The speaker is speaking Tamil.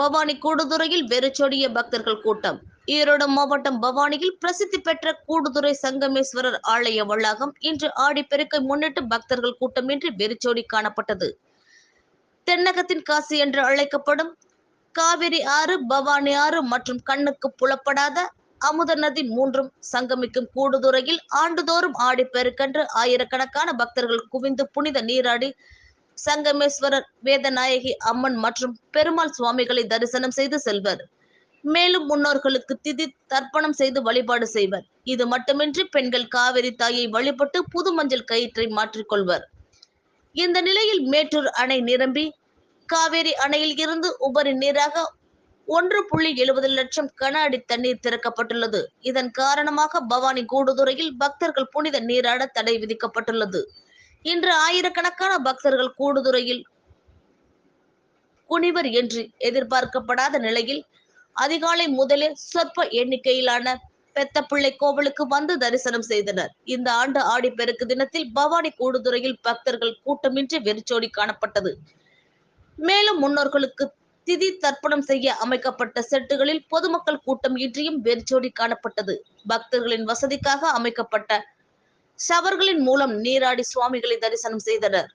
பவானி கூடுதுறையில் வெறிச்சொடிய பக்தர்கள் கூட்டம். ஈரோடு மாவட்டம் பவானியில் பிரசித்தி பெற்ற கூடுதுறை சங்கமேஸ்வரர் ஆலய வளாகம் இன்று ஆடிப்பெருக்கை முன்னிட்டு பக்தர்கள் கூட்டமின்றி வெறிச்சோடி காணப்பட்டது. தென்னகத்தின் காசி என்று அழைக்கப்படும் காவிரி ஆறு பவானி ஆறு மற்றும் கண்ணுக்கு புலப்படாத அமுத நதி மூன்றும் சங்கமிக்கும் கூடுதுறையில் ஆண்டுதோறும் ஆடிப்பெருக்கன்று ஆயிரக்கணக்கான பக்தர்கள் குவிந்து புனித நீராடி சங்கமேஸ்வரர் வேதநாயகி அம்மன் மற்றும் பெருமாள் சுவாமிகளை தரிசனம் செய்து செல்வர். மேலும் முன்னோர்களுக்கு திதி தர்ப்பணம் செய்து வழிபாடு செய்வர். இது மட்டுமின்றி பெண்கள் காவிரி தாயை வழிபட்டு புது மஞ்சள் கயிற்றை மாற்றிக்கொள்வர். இந்த நிலையில் மேட்டூர் அணை நிரம்பி காவேரி அணையில் இருந்து உபரி நீராக ஒன்று புள்ளி எழுபது லட்சம் கன அடி தண்ணீர் திறக்கப்பட்டுள்ளது. இதன் காரணமாக பவானி கூடுதுறையில் பக்தர்கள் புனித நீராட தடை விதிக்கப்பட்டுள்ளது. இன்று ஆயிரக்கணக்கான பக்தர்கள் கூடுதுறையில் குனிவர் என்று எதிர்பார்க்கப்படாத நிலையில் அதிகாலை முதலே சொற்ப எண்ணிக்கையிலான பெத்தப்பிள்ளை கோவிலுக்கு வந்து தரிசனம் செய்தனர். இந்த ஆண்டு ஆடிப்பெருக்கு தினத்தில் பவானி கூடுதுறையில் பக்தர்கள் கூட்டமின்றி வெறிச்சோடி காணப்பட்டது. மேலும் முன்னோர்களுக்கு திதி தர்ப்பணம் செய்ய அமைக்கப்பட்ட செட்டுகளில் பொதுமக்கள் கூட்டம் இன்றியும் வெறிச்சோடி காணப்பட்டது. பக்தர்களின் வசதிக்காக அமைக்கப்பட்ட சவர்களின் மூலம் நீராடி சுவாமிகளை தரிசனம் செய்தனர்.